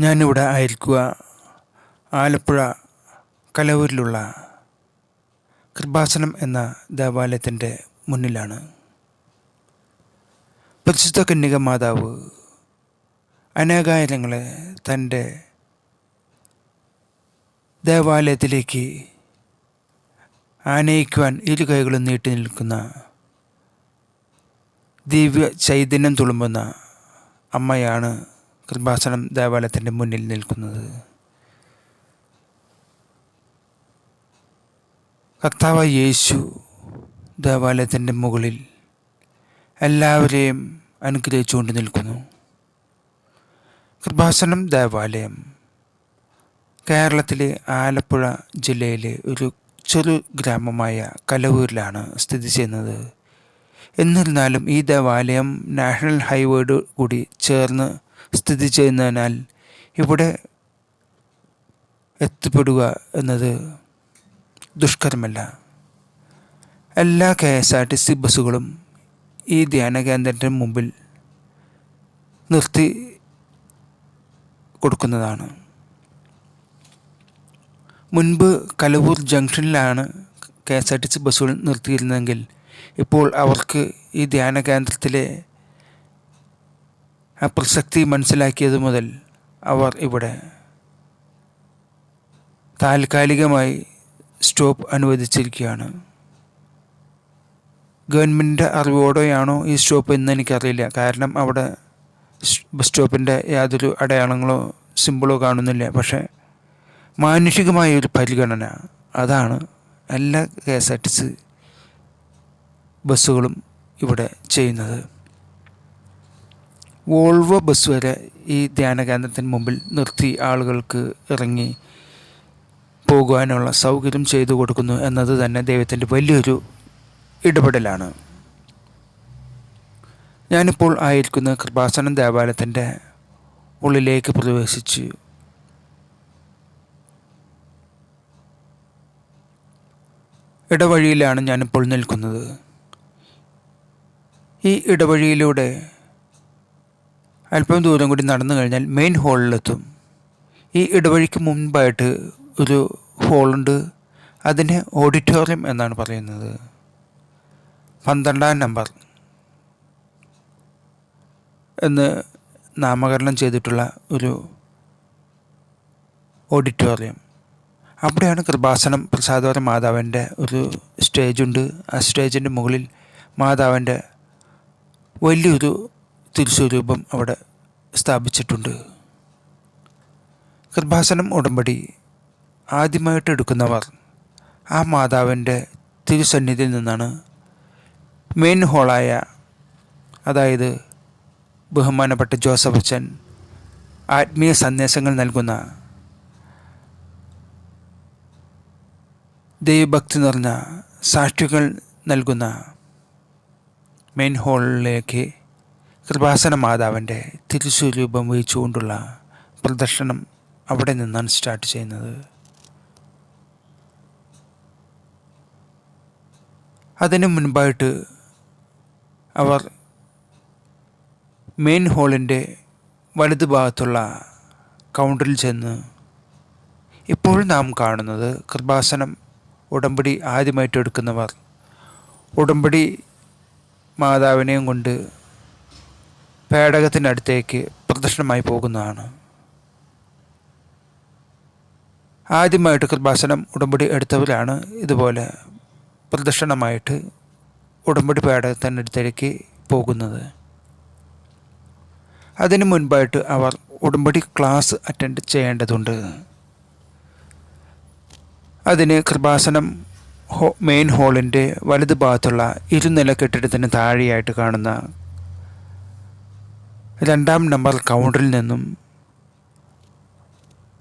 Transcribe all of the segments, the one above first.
ഞാനിവിടെ ആയിരിക്കുക. ആലപ്പുഴ കലവൂരിലുള്ള കൃപാസനം എന്ന ദേവാലയത്തിന്റെ മുന്നിലാണ്. പരിശുദ്ധ കന്യക മാതാവ് അനേകായിരങ്ങളെ തന്റെ ദേവാലയത്തിലേക്ക് ആനയിക്കുവാൻ ഇരു കൈകളും നീട്ടി നിൽക്കുന്ന ദിവ്യ ചൈതന്യം തുളുമ്പുന്ന അമ്മയാണ് കൃപാസനം ദേവാലയത്തിന്റെ മുന്നിൽ നിൽക്കുന്നത്. കർത്താവ് യേശു ദേവാലയത്തിന്റെ മുകളിൽ എല്ലാവരെയും അനുഗ്രഹിച്ചുകൊണ്ട് നിൽക്കുന്നു. കൃപാസനം ദേവാലയം കേരളത്തിലെ ആലപ്പുഴ ജില്ലയിലെ ഒരു ചെറു ഗ്രാമമായ കലവൂരിലാണ് സ്ഥിതി ചെയ്യുന്നത്. എന്നിരുന്നാലും ഈ ദേവാലയം നാഷണൽ ഹൈവേയോട് കൂടി ചേർന്ന് സ്ഥിതി ചെയ്യുന്നതിനാൽ ഇവിടെ എത്തിപ്പെടുക എന്നത് ദുഷ്കരമല്ല. എല്ലാ K S R T C ബസ്സുകളും ഈ ധ്യാന കേന്ദ്രത്തിന് മുമ്പിൽ നിർത്തി കൊടുക്കുന്നതാണ്. മുൻപ് Kalavoor ജംഗ്ഷനിലാണ് K S R T C ബസ്സുകൾ നിർത്തിയിരുന്നതെങ്കിൽ ഇപ്പോൾ അവർക്ക് ഈ ധ്യാന കേന്ദ്രത്തിലെ ആ പ്രസക്തി മനസ്സിലാക്കിയത് മുതൽ അവർ ഇവിടെ താൽക്കാലികമായി സ്റ്റോപ്പ് അനുവദിച്ചിരിക്കുകയാണ്. ഗവൺമെന്റിന്റെ അറിവോടെയാണോ ഈ സ്റ്റോപ്പ് എന്ന് എനിക്കറിയില്ല. കാരണം അവിടെ ബസ് സ്റ്റോപ്പിന്റെ യാതൊരു അടയാളങ്ങളോ സിമ്പിളോ കാണുന്നില്ല. പക്ഷേ മാനുഷികമായ ഒരു പരിഗണന അതാണ് എല്ലാ K S R T C ബസ്സുകളും ഇവിടെ ചെയ്യുന്നത്. വോൾവോ ബസ് വരെ ഈ ധ്യാന കേന്ദ്രത്തിന് മുമ്പിൽ നിർത്തി ആളുകൾക്ക് ഇറങ്ങി പോകുവാനുള്ള സൗകര്യം ചെയ്തു കൊടുക്കുന്നു എന്നത് തന്നെ ദൈവത്തിന്റെ വലിയൊരു ഇടപെടലാണ്. ഞാനിപ്പോൾ ആയിരിക്കുന്ന കൃപാസനം ദേവാലയത്തിന്റെ ഉള്ളിലേക്ക് പ്രവേശിച്ച് ഇടവഴിയിലാണ് ഞാനിപ്പോൾ നിൽക്കുന്നത്. ഈ ഇടവഴിയിലൂടെ അല്പം ദൂരം കൂടി നടന്നു കഴിഞ്ഞാൽ മെയിൻ ഹോളിലെത്തും ഈ ഇടവഴിക്ക് മുൻപായിട്ട് ഒരു ഹോളുണ്ട് അതിനെ ഓഡിറ്റോറിയം എന്നാണ് പറയുന്നത്. പന്ത്രണ്ടാം നമ്പർ എന്ന് നാമകരണം ചെയ്തിട്ടുള്ള ഒരു ഓഡിറ്റോറിയം അവിടെയാണ് കൃപാസനം പ്രസാദവര മാതാവിന്റെ ഒരു സ്റ്റേജുണ്ട് ആ സ്റ്റേജിന്റെ മുകളിൽ മാതാവിന്റെ വലിയൊരു തിരുസ്വരൂപം അവിടെ സ്ഥാപിച്ചിട്ടുണ്ട്. കൃപാസനം ഉടമ്പടി ആദ്യമായിട്ട് എടുക്കുന്നവർ ആ മാതാവിന്റെ തിരുസന്നിധിയിൽ നിന്നാണ് മെയിൻ ഹോളായ അതായത് ബഹുമാനപ്പെട്ട ജോസഫ് അച്ഛൻ ആത്മീയ സന്ദേശങ്ങൾ നൽകുന്ന ദൈവഭക്തി നിറഞ്ഞ സാക്ഷികൾ നൽകുന്ന മെയിൻ ഹാളിലേക്ക് കൃപാസന മാതാവിന്റെ തിരുസ്വരൂപം വഹിച്ചുകൊണ്ടുള്ള പ്രദർശനം അവിടെ നിന്നാണ് സ്റ്റാർട്ട് ചെയ്യുന്നത്. അതിനു മുൻപായിട്ട് അവർ മെയിൻ ഹാളിന്റെ വലതുഭാഗത്തുള്ള കൗണ്ടറിൽ ചെന്ന് ഇപ്പോൾ നാം കാണുന്നത് കൃപാസനം ഉടമ്പടി ആദ്യമായിട്ട് എടുക്കുന്നവർ. ഉടമ്പടി മാതാവിനെയും കൊണ്ട് പേടകത്തിനടുത്തേക്ക് പ്രദർശനമായി പോകുന്നതാണ്. ആദ്യമായിട്ട് കൃപാസനം ഉടമ്പടി എടുത്തവരാണ് ഇതുപോലെ പ്രദർശനമായിട്ട് ഉടമ്പടി അടുത്തേക്ക് പോകുന്നത്. അതിനു മുൻപായിട്ട് അവർ ഉടമ്പടി ക്ലാസ് അറ്റൻഡ് ചെയ്യേണ്ടതുണ്ട്. അതിന് കൃപാസനം ഹോ മെയിൻ ഹാളിന്റെ വലതുഭാഗത്തുള്ള ഇരുനില കെട്ടിടത്തിന് താഴെയായിട്ട് കാണുന്ന രണ്ടാം നമ്പർ കൗണ്ടറിൽ നിന്നും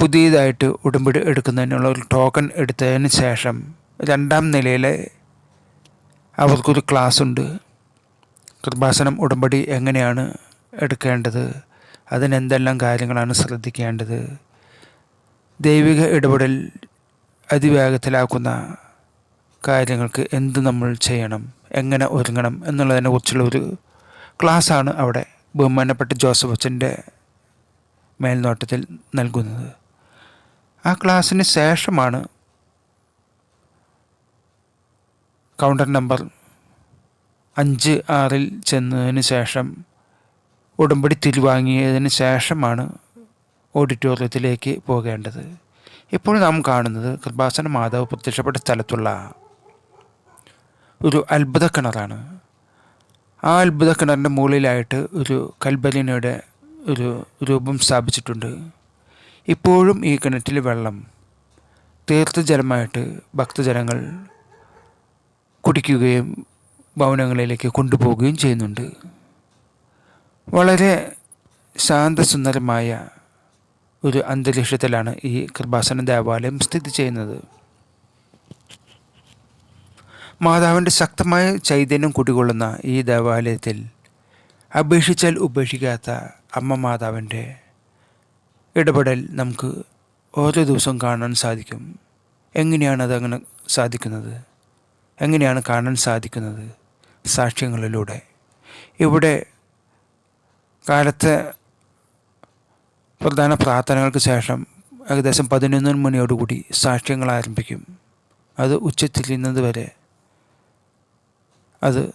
പുതിയതായിട്ട് ഉടമ്പടി എടുക്കുന്നതിനുള്ള ഒരു ടോക്കൺ എടുത്തതിന് ശേഷം രണ്ടാം നിലയിൽ അവർക്കൊരു ക്ലാസ് ഉണ്ട്. കൃപാസനം ഉടമ്പടി എങ്ങനെയാണ് എടുക്കേണ്ടത്? അതിനെന്തെല്ലാം കാര്യങ്ങളാണ് ശ്രദ്ധിക്കേണ്ടത്? ദൈവിക ഇടപെടൽ അതിവേഗത്തിലാക്കുന്ന കാര്യങ്ങൾക്ക് എന്ത് നമ്മൾ ചെയ്യണം? എങ്ങനെ ഒരുങ്ങണം? എന്നുള്ളതിനെക്കുറിച്ചുള്ള ഒരു ക്ലാസ്സാണ് അവിടെ ബഹുമാനപ്പെട്ട ജോസഫ് അച്ഛന്റെ മേൽനോട്ടത്തിൽ നൽകുന്നത്. ആ ക്ലാസ്സിന് ശേഷമാണ് കൗണ്ടർ നമ്പർ അഞ്ച് ആറിൽ ചെന്നതിന് ശേഷം ഉടമ്പടി തിരുവാങ്ങിയതിന് ശേഷമാണ് ഓഡിറ്റോറിയത്തിലേക്ക് പോകേണ്ടത്. ഇപ്പോൾ നാം കാണുന്നത് കൃപാസന മാതാവ് പ്രത്യക്ഷപ്പെട്ട സ്ഥലത്തുള്ള ഒരു അത്ഭുത കിണറാണ്. ആ അത്ഭുത കിണറിന്റെ മുകളിലായിട്ട് ഒരു കൽബലിനയുടെ ഒരു രൂപം സ്ഥാപിച്ചിട്ടുണ്ട്. ഇപ്പോഴും ഈ കിണറ്റിൽ വെള്ളം തീർത്ഥജലമായിട്ട് ഭക്തജനങ്ങൾ കുടിക്കുകയും ഭവനങ്ങളിലേക്ക് കൊണ്ടുപോവുകയും ചെയ്യുന്നുണ്ട്. വളരെ ശാന്തസുന്ദരമായ ഒരു അന്തരീക്ഷത്തിലാണ് ഈ കൃപാസന ദേവാലയം സ്ഥിതി ചെയ്യുന്നത്. മാതാവിന്റെ ശക്തമായ ചൈതന്യം കുടികൊള്ളുന്ന ഈ ദേവാലയത്തിൽ അപേക്ഷിച്ചാൽ ഉപേക്ഷിക്കാത്ത അമ്മ മാതാവിന്റെ ഇടപെടൽ നമുക്ക് ഓരോ ദിവസവും കാണാൻ സാധിക്കും. എങ്ങനെയാണ് അതങ്ങനെ സാധിക്കുന്നത്? എങ്ങനെയാണ് കാണാൻ സാധിക്കുന്നത്? സാക്ഷ്യങ്ങളിലൂടെ. ഇവിടെ കാലത്തെ പ്രധാന പ്രാർത്ഥനകൾക്ക് ശേഷം ഏകദേശം പതിനൊന്ന് മണിയോടുകൂടി സാക്ഷ്യങ്ങൾ ആരംഭിക്കും. അത് ഉച്ചത്തിരിയുന്നത് വരെ അത്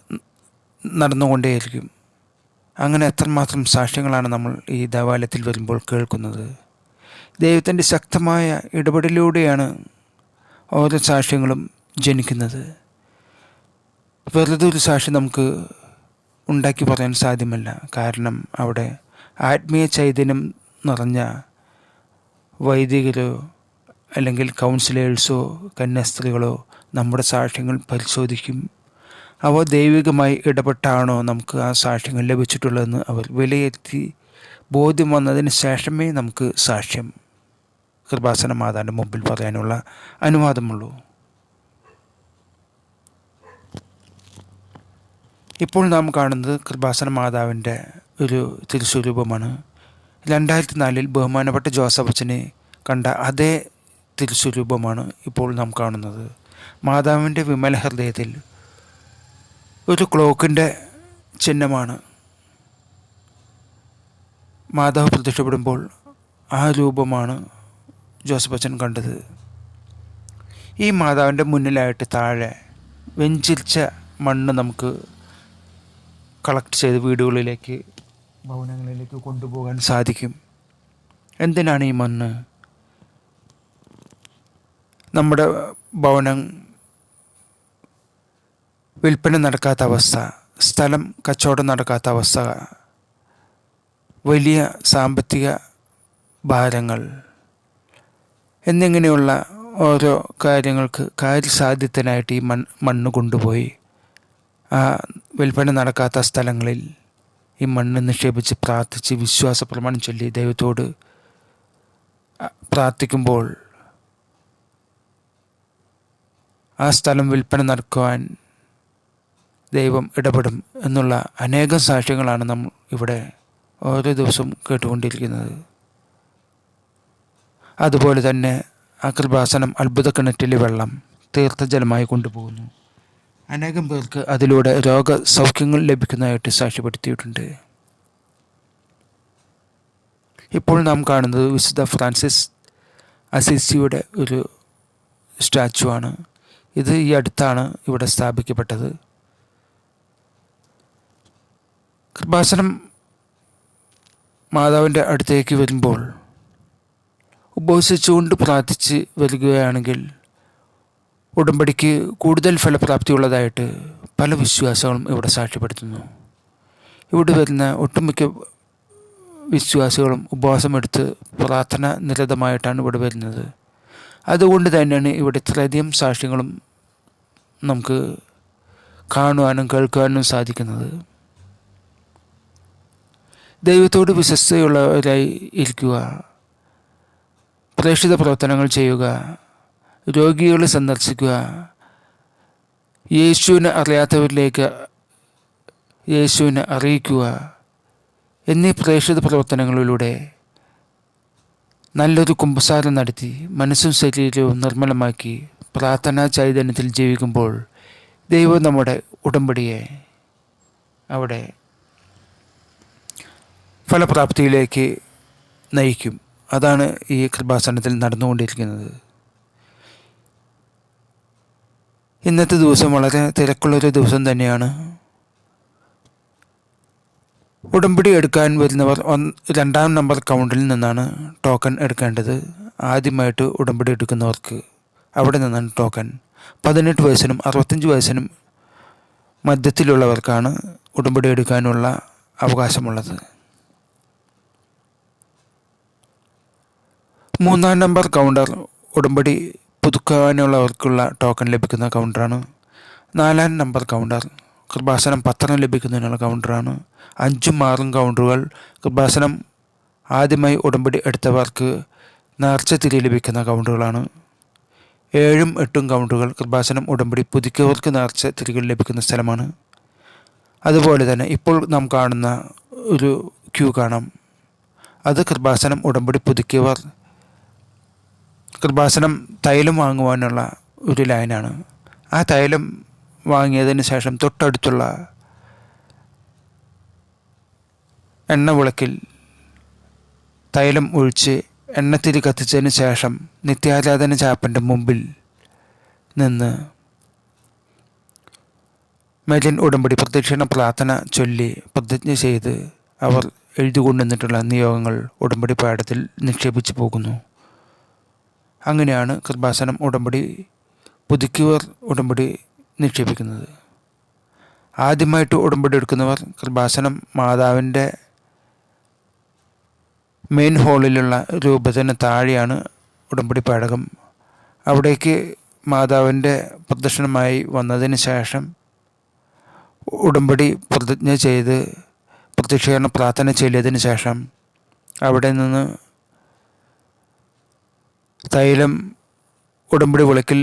നടന്നുകൊണ്ടേയിരിക്കും. അങ്ങനെ എത്രമാത്രം സാക്ഷ്യങ്ങളാണ് നമ്മൾ ഈ ദേവാലയത്തിൽ വരുമ്പോൾ കേൾക്കുന്നത്. ദൈവത്തിന്റെ ശക്തമായ ഇടപെടലിലൂടെയാണ് ഓരോ സാക്ഷ്യങ്ങളും ജനിക്കുന്നത്. വെറുതെ ഒരു സാക്ഷി നമുക്ക് ഉണ്ടാക്കി പറയാൻ സാധ്യമല്ല. കാരണം അവിടെ ആത്മീയ ചൈതന്യം നിറഞ്ഞ വൈദികരോ അല്ലെങ്കിൽ കൗൺസിലേഴ്സോ കന്യാസ്ത്രീകളോ നമ്മുടെ സാക്ഷ്യങ്ങൾ പരിശോധിക്കും. അവ ദൈവികമായി ഇടപെട്ടാണോ നമുക്ക് ആ സാക്ഷ്യങ്ങൾ ലഭിച്ചിട്ടുള്ളതെന്ന് അവർ വിലയിരുത്തി. ബോധ്യം വന്നതിന് ശേഷമേ നമുക്ക് സാക്ഷ്യം കൃപാസന മാതാവിന്റെ മുമ്പിൽ പറയാനുള്ള അനുവാദമുള്ളൂ. ഇപ്പോൾ നാം കാണുന്നത് കൃപാസന മാതാവിന്റെ ഒരു തിരുസ്വരൂപമാണ്. രണ്ടായിരത്തി നാലിൽ ബഹുമാനപ്പെട്ട ജോസഫ് അച്ഛനെ കണ്ട അതേ തിരുസ്വരൂപമാണ് ഇപ്പോൾ നാം കാണുന്നത്. മാതാവിന്റെ വിമല ഹൃദയത്തിൽ ഒരു ക്ലോക്കിന്റെ ചിഹ്നമാണ്. മാതാവ് പ്രത്യക്ഷപ്പെടുമ്പോൾ ആ രൂപമാണ് ജോസഫ് അച്ഛൻ കണ്ടത്. ഈ മാതാവിന്റെ മുന്നിലായിട്ട് താഴെ വെഞ്ചിരിച്ച മണ്ണ് നമുക്ക് കളക്ട് ചെയ്ത് വീടുകളിലേക്ക് ഭവനങ്ങളിലേക്ക് കൊണ്ടുപോകാൻ സാധിക്കും. എന്തിനാണ് ഈ മണ്ണ്? നമ്മുടെ ഭവനം വിൽപ്പന നടക്കാത്ത അവസ്ഥ സ്ഥലം കച്ചവടം നടക്കാത്ത അവസ്ഥ വലിയ സാമ്പത്തിക ഭാരങ്ങൾ എന്നിങ്ങനെയുള്ള ഓരോ കാര്യങ്ങൾക്ക് കാര്യസാധ്യത്തിനായിട്ട് ഈ മൺ മണ്ണ് കൊണ്ടുപോയി. ആ വിൽപ്പന നടക്കാത്ത സ്ഥലങ്ങളിൽ ഈ മണ്ണ് നിക്ഷേപിച്ച് പ്രാർത്ഥിച്ച് വിശ്വാസ പ്രമാണം ചൊല്ലി ദൈവത്തോട് പ്രാർത്ഥിക്കുമ്പോൾ ആ സ്ഥലം വിൽപ്പന നടക്കുവാൻ ദൈവം ഇടപെടും എന്നുള്ള അനേകം സാക്ഷ്യങ്ങളാണ് നമ്മൾ ഇവിടെ ഓരോ ദിവസവും കേട്ടുകൊണ്ടിരിക്കുന്നത്. അതുപോലെ തന്നെ ആ കൃപാസനം അത്ഭുത കിണറ്റിലെ വെള്ളം തീർത്ഥജലമായി കൊണ്ടുപോകുന്നു. അനേകം പേർക്ക് അതിലൂടെ രോഗസൗഖ്യങ്ങൾ ലഭിക്കുന്നതായിട്ട് സാക്ഷ്യപ്പെടുത്തിയിട്ടുണ്ട്. ഇപ്പോൾ നാം കാണുന്നത് വിശുദ്ധ ഫ്രാൻസിസ് അസിസിയുടെ ഒരു സ്റ്റാച്ചു ആണ് ഇത് ഈ അടുത്താണ് ഇവിടെ സ്ഥാപിക്കപ്പെട്ടത്. കൃപാസനം മാതാവിന്റെ അടുത്തേക്ക് വരുമ്പോൾ ഉപവസിച്ചുകൊണ്ട് പ്രാർത്ഥിച്ച് വരികയാണെങ്കിൽ ഉടമ്പടിക്ക് കൂടുതൽ ഫലപ്രാപ്തിയുള്ളതായിട്ട് പല വിശ്വാസങ്ങളും ഇവിടെ സാക്ഷ്യപ്പെടുത്തുന്നു. ഇവിടെ വരുന്ന ഒട്ടുമിക്ക വിശ്വാസികളും ഉപവാസമെടുത്ത് പ്രാർത്ഥന നിരതമായിട്ടാണ് ഇവിടെ വരുന്നത്. അതുകൊണ്ട് തന്നെയാണ് ഇവിടെ ഇത്രയധികം സാക്ഷ്യങ്ങളും നമുക്ക് കാണുവാനും കേൾക്കുവാനും സാധിക്കുന്നത്. ദൈവത്തോട് വിശ്വസ്തയുള്ളവരായി ഇരിക്കുക. പ്രേക്ഷിത പ്രവർത്തനങ്ങൾ ചെയ്യുക. രോഗികളെ സന്ദർശിക്കുക. യേശുവിനെ അറിയാത്തവരിലേക്ക് യേശുവിനെ അറിയിക്കുക. എന്നീ പ്രേക്ഷിത പ്രവർത്തനങ്ങളിലൂടെ നല്ലൊരു കുമ്പസാരം നടത്തി മനസ്സും ശരീരവും നിർമ്മലമാക്കി പ്രാർത്ഥനാ ചൈതന്യത്തിൽ ജീവിക്കുമ്പോൾ ദൈവം നമ്മുടെ ഉടമ്പടിയെ അവിടെ ഫലപ്രാപ്തിയിലേക്ക് നയിക്കും. അതാണ് ഈ കൃപാസനത്തിൽ നടന്നുകൊണ്ടിരിക്കുന്നത്. ഇന്നത്തെ ദിവസം വളരെ തിരക്കുള്ളൊരു ദിവസം തന്നെയാണ്. ഉടമ്പടി എടുക്കാൻ വരുന്നവർ രണ്ടാം നമ്പർ കൗണ്ടിൽ നിന്നാണ് ടോക്കൺ എടുക്കേണ്ടത്. ആദ്യമായിട്ട് ഉടമ്പടി എടുക്കുന്നവർക്ക് അവിടെ നിന്നാണ് ടോക്കൺ. പതിനെട്ട് വയസ്സിനും അറുപത്തഞ്ച് വയസ്സിനും മധ്യത്തിലുള്ളവർക്കാണ് ഉടമ്പടി എടുക്കാനുള്ള അവകാശമുള്ളത്. മൂന്നാം നമ്പർ കൗണ്ടർ ഉടമ്പടി പുതുക്കാനുള്ളവർക്കുള്ള ടോക്കൺ ലഭിക്കുന്ന കൗണ്ടറാണ് നാലാം നമ്പർ കൗണ്ടർ കൃപാസനം പത്രം ലഭിക്കുന്നതിനുള്ള കൗണ്ടറാണ് അഞ്ചും ആറും കൗണ്ടറുകൾ കൃപാസനം ആദ്യമായി ഉടമ്പടി എടുത്തവർക്ക് നേർച്ച തിരി ലഭിക്കുന്ന കൗണ്ടറുകളാണ് ഏഴും എട്ടും കൗണ്ടറുകൾ കൃപാസനം ഉടമ്പടി പുതുക്കിയവർക്ക് നേർച്ച തിരികൾ ലഭിക്കുന്ന സ്ഥലമാണ്. അതുപോലെ തന്നെ ഇപ്പോൾ നാം കാണുന്ന ഒരു ക്യൂ കാണാം. അത് കൃപാസനം ഉടമ്പടി പുതുക്കിയവർ കൃപാസനം തൈലം വാങ്ങുവാനുള്ള ഒരു ലൈനാണ്. ആ തൈലം വാങ്ങിയതിന് ശേഷം തൊട്ടടുത്തുള്ള എണ്ണ വിളക്കിൽ തൈലം ഒഴിച്ച് എണ്ണത്തിരി കത്തിച്ചതിന് ശേഷം നിത്യാരാധന ചാപ്പന്റെ മുമ്പിൽ നിന്ന് മെലിൻ ഉടമ്പടി പ്രദക്ഷിണ പ്രാർത്ഥന ചൊല്ലി പ്രതിജ്ഞ ചെയ്ത് അവർ എഴുതിക്കൊണ്ടുവന്നിട്ടുള്ള നിയോഗങ്ങൾ ഉടമ്പടി പാഠത്തിൽ നിക്ഷേപിച്ചു പോകുന്നു. അങ്ങനെയാണ് കൃപാസനം ഉടമ്പടി പുതുക്കിയവർ ഉടമ്പടി നിക്ഷേപിക്കുന്നത്. ആദ്യമായിട്ട് ഉടമ്പടി എടുക്കുന്നവർ കൃപാസനം മാതാവിന്റെ മെയിൻ ഹാളിലുള്ള രൂപത്തിന് താഴെയാണ് ഉടമ്പടി പാടകം അവിടേക്ക് മാതാവിന്റെ പ്രദർശനമായി വന്നതിന് ശേഷം ഉടമ്പടി പ്രതിജ്ഞ ചെയ്ത് പ്രത്യക്ഷീകരണ പ്രാർത്ഥന ചെയ്തതിന് ശേഷം അവിടെ നിന്ന് തൈലം ഉടമ്പടി വിളക്കിൽ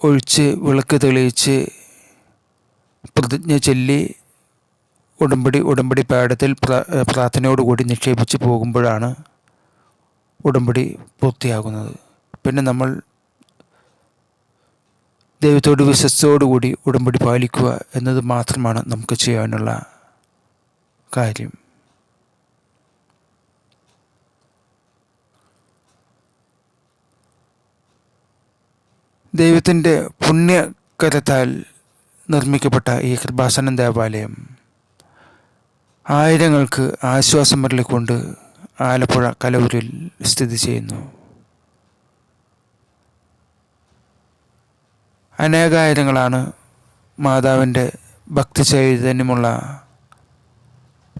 ഒഴിച്ച് വിളക്ക് തെളിയിച്ച് പ്രതിജ്ഞ ചൊല്ലി ഉടമ്പടി ഉടമ്പടി പാഠത്തിൽ പ്രാർത്ഥനയോടുകൂടി നിക്ഷേപിച്ച് പോകുമ്പോഴാണ് ഉടമ്പടി പൂർത്തിയാകുന്നത്. പിന്നെ നമ്മൾ ദൈവത്തോട് വിശ്വസത്തോടുകൂടി ഉടമ്പടി പാലിക്കുക എന്നത് മാത്രമാണ് നമുക്ക് ചെയ്യാനുള്ള കാര്യം. ദൈവത്തിന്റെ പുണ്യകരത്താൽ നിർമ്മിക്കപ്പെട്ട ഈ കൃപാസനം ദേവാലയം. ആയിരങ്ങൾക്ക് ആശ്വാസം വരളിക്കൊണ്ട് ആലപ്പുഴ കലവൂരിൽ സ്ഥിതി ചെയ്യുന്നു. അനേകായിരങ്ങളാണ് മാതാവിന്റെ ഭക്തി ചൈതന്യമുള്ള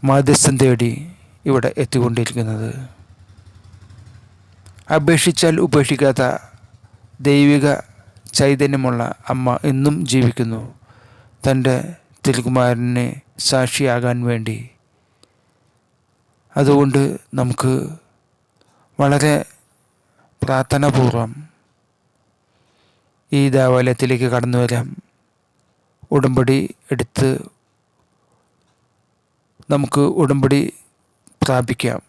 മാധ്യസ്ഥം തേടി ഇവിടെ എത്തിക്കൊണ്ടിരിക്കുന്നത്. അപേക്ഷിച്ചാൽ ഉപേക്ഷിക്കാത്ത ദൈവിക ചൈതന്യമുള്ള അമ്മ ഇന്നും ജീവിക്കുന്നു. തന്റെ തിരുകുമാരനെ സാക്ഷിയാകാൻ വേണ്ടി. അതുകൊണ്ട് നമുക്ക് വളരെ പ്രാർത്ഥനാപൂർവം ഈ ദേവാലയത്തിലേക്ക് കടന്നു വരാം. ഉടമ്പടി എടുത്ത് നമുക്ക് ഉടമ്പടി പ്രാപിക്കാം.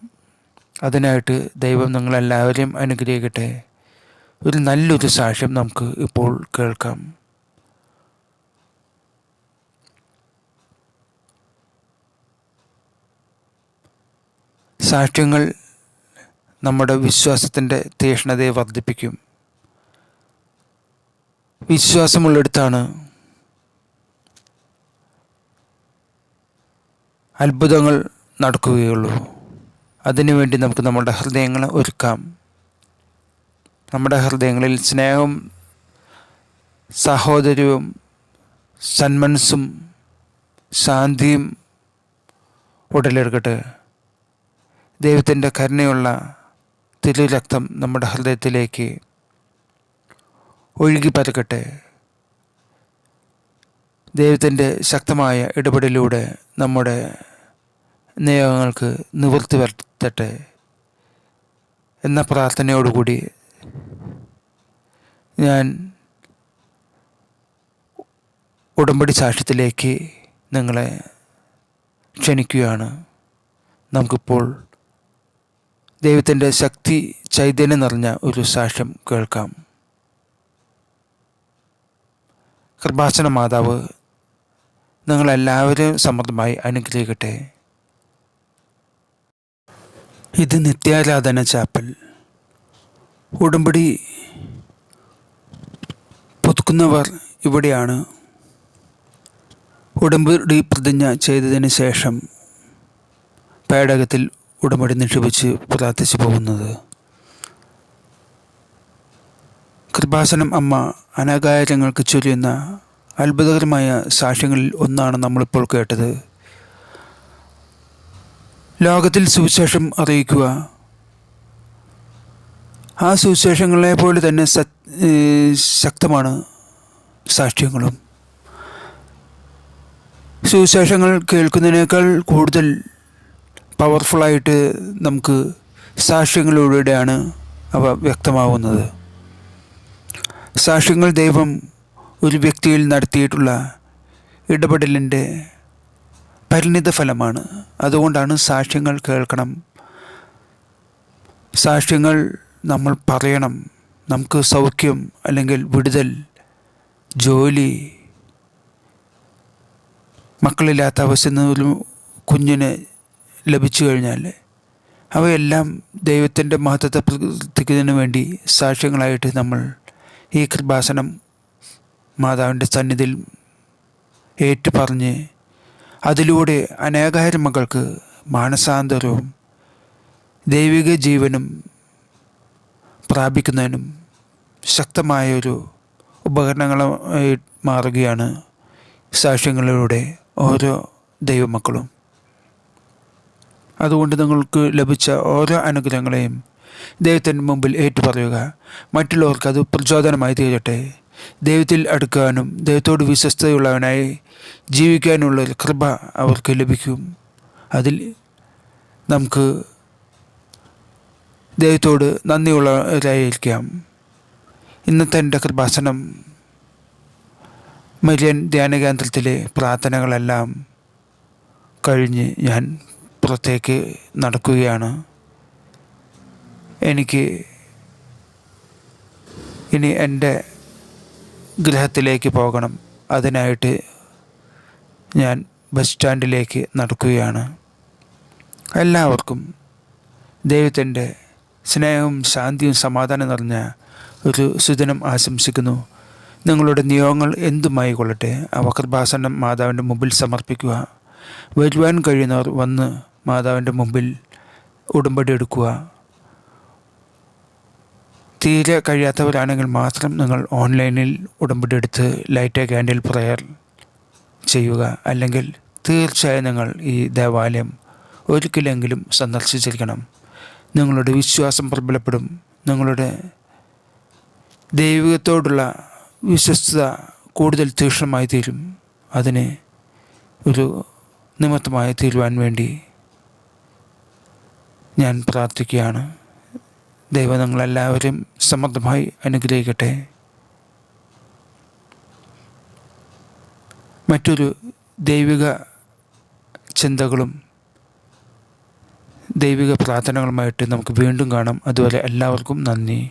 അതിനായിട്ട് ദൈവം നിങ്ങളെല്ലാവരെയും അനുഗ്രഹിക്കട്ടെ. ഒരു നല്ലൊരു സാക്ഷ്യം നമുക്ക് ഇപ്പോൾ കേൾക്കാം. സാക്ഷ്യങ്ങൾ നമ്മുടെ വിശ്വാസത്തിന്റെ തീഷ്ണതയെ വർദ്ധിപ്പിക്കും. വിശ്വാസമുള്ളിടത്താണ് അത്ഭുതങ്ങൾ നടക്കുകയുള്ളൂ. അതിനുവേണ്ടി നമുക്ക് നമ്മുടെ ഹൃദയങ്ങളെ ഒരുക്കാം. നമ്മുടെ ഹൃദയങ്ങളിൽ സ്നേഹവും സഹോദര്യവും സന്മനസ്സും ശാന്തിയും ഉടലെടുക്കട്ടെ. ദൈവത്തിന്റെ കരുണയുള്ള തിരുരക്തം നമ്മുടെ ഹൃദയത്തിലേക്ക് ഒഴുകി പരക്കട്ടെ. ദൈവത്തിന്റെ ശക്തമായ ഇടപെടലിലൂടെ നമ്മുടെ നിയോഗങ്ങൾക്ക് നിവൃത്തി വരുത്തട്ടെ എന്ന പ്രാർത്ഥനയോടുകൂടി ഞാൻ ഉടമ്പടി സാക്ഷ്യത്തിലേക്ക് നിങ്ങളെ ക്ഷണിക്കുകയാണ്. നമുക്കിപ്പോൾ ദൈവത്തിന്റെ ശക്തി ചൈതന്യം നിറഞ്ഞ ഒരു സാക്ഷ്യം കേൾക്കാം. കൃപാസന മാതാവ് നിങ്ങളെല്ലാവരും സമൃദ്ധമായി അനുഗ്രഹിക്കട്ടെ. ഇത് നിത്യാരാധന ചാപ്പൽ. ഉടമ്പടി പുതുക്കുന്നവർ ഇവിടെയാണ്. ഉടമ്പടി പ്രതിജ്ഞ ചെയ്തതിന് ശേഷം പേടകത്തിൽ ഉടമ്പടി നിക്ഷേപിച്ച് പ്രാർത്ഥിച്ചു പോകുന്നത്. കൃപാസനം അമ്മ അനാകാരങ്ങൾക്ക് ചൊരിയുന്ന അത്ഭുതകരമായ സാക്ഷ്യങ്ങളിൽ ഒന്നാണ് നമ്മളിപ്പോൾ കേട്ടത്. ലോകത്തിൽ സുവിശേഷം അറിയിക്കുക. ആ സുവിശേഷങ്ങളെ പോലെ തന്നെ ശക്തമാണ്. സാക്ഷ്യങ്ങളും. സുവിശേഷങ്ങൾ കേൾക്കുന്നതിനേക്കാൾ കൂടുതൽ പവർഫുള്ളായിട്ട് നമുക്ക് സാക്ഷ്യങ്ങളിലൂടെയാണ് അവ വ്യക്തമാവുന്നത്. സാക്ഷ്യങ്ങൾ ദൈവം ഒരു വ്യക്തിയിൽ നടത്തിയിട്ടുള്ള ഇടപെടലിന്റെ പരിണിത ഫലമാണ്. അതുകൊണ്ടാണ് സാക്ഷ്യങ്ങൾ കേൾക്കണം. സാക്ഷ്യങ്ങൾ നമ്മൾ പറയണം. നമുക്ക് സൗഖ്യം അല്ലെങ്കിൽ വിടുതൽ ജോലി മക്കളില്ലാത്ത അവസ്ഥ കുഞ്ഞിന് ലഭിച്ചു കഴിഞ്ഞാൽ അവയെല്ലാം ദൈവത്തിന്റെ മഹത്വത്തെ പ്രവർത്തിക്കുന്നതിന് വേണ്ടി സാക്ഷ്യങ്ങളായിട്ട് നമ്മൾ ഈ കൃപാസനം മാതാവിന്റെ സന്നിധിയിൽ ഏറ്റുപറഞ്ഞ് അതിലൂടെ അനേകായിരം മക്കൾക്ക് മാനസാന്തരവും ദൈവിക ജീവനും പ്രാപിക്കുന്നതിനും ശക്തമായൊരു ഉപകരണങ്ങളായി മാറുകയാണ് സാക്ഷ്യങ്ങളിലൂടെ ഓരോ ദൈവമക്കളും. അതുകൊണ്ട് നിങ്ങൾക്ക് ലഭിച്ച ഓരോ അനുഗ്രഹങ്ങളെയും ദൈവത്തിന്റെ മുമ്പിൽ ഏറ്റുപറയുക. മറ്റുള്ളവർക്ക് അത് പ്രചോദനമായി തീരട്ടെ. ദൈവത്തിൽ അടുക്കാനും ദൈവത്തോട് വിശ്വസ്തയുള്ളവനായി ജീവിക്കാനുള്ള ഒരു കൃപ അവർക്ക് ലഭിക്കും. അതിൽ നമുക്ക് ദൈവത്തോട് നന്ദിയുള്ളവരായിരിക്കാം. ഇന്നത്തെ എന്റെ കൃപാസനം മരിയൻ ധ്യാനകേന്ദ്രത്തിലെ പ്രാർത്ഥനകളെല്ലാം കഴിഞ്ഞ് ഞാൻ പുറത്തേക്ക് നടക്കുകയാണ്. എനിക്ക് ഇനി എന്റെ ഗൃഹത്തിലേക്ക് പോകണം. അതിനായിട്ട് ഞാൻ ബസ് സ്റ്റാൻഡിലേക്ക് നടക്കുകയാണ്. എല്ലാവർക്കും ദൈവത്തിന്റെ സ്നേഹവും ശാന്തിയും സമാധാനം നിറഞ്ഞ ഒരു സുദിനം ആശംസിക്കുന്നു. നിങ്ങളുടെ നിയോഗങ്ങൾ എന്തുമായി കൊള്ളട്ടെ? അവ കൃപാസനം മാതാവിന്റെ മുമ്പിൽ സമർപ്പിക്കുക. വരുവാൻ കഴിയുന്നവർ വന്ന് മാതാവിന്റെ മുമ്പിൽ ഉടമ്പടി എടുക്കുക. തീരെ കഴിയാത്തവരാണെങ്കിൽ മാത്രം നിങ്ങൾ ഓൺലൈനിൽ ഉടമ്പടി എടുത്ത് ലൈറ്റ് ക്യാൻഡിൽ പ്രയർ ചെയ്യുക. അല്ലെങ്കിൽ തീർച്ചയായും നിങ്ങൾ ഈ ദേവാലയം ഒരിക്കലെങ്കിലും സന്ദർശിച്ചിരിക്കണം. നിങ്ങളുടെ വിശ്വാസം പ്രബലപ്പെടും. നിങ്ങളുടെ ദൈവികത്തോടുള്ള വിശ്വസ്തത കൂടുതൽ തീക്ഷ്ണമായി തീരും. അതിന് ഒരു നിമിത്തമായി തീരുവാൻ വേണ്ടി ഞാൻ പ്രാർത്ഥിക്കുകയാണ്. ദൈവം നിങ്ങളെല്ലാവരും സമൃദ്ധമായി അനുഗ്രഹിക്കട്ടെ. മറ്റൊരു ദൈവിക ചിന്തകളും ദൈവിക പ്രാർത്ഥനകളുമായിട്ട് നമുക്ക് വീണ്ടും കാണാം. അതുവരെ എല്ലാവർക്കും നന്ദി.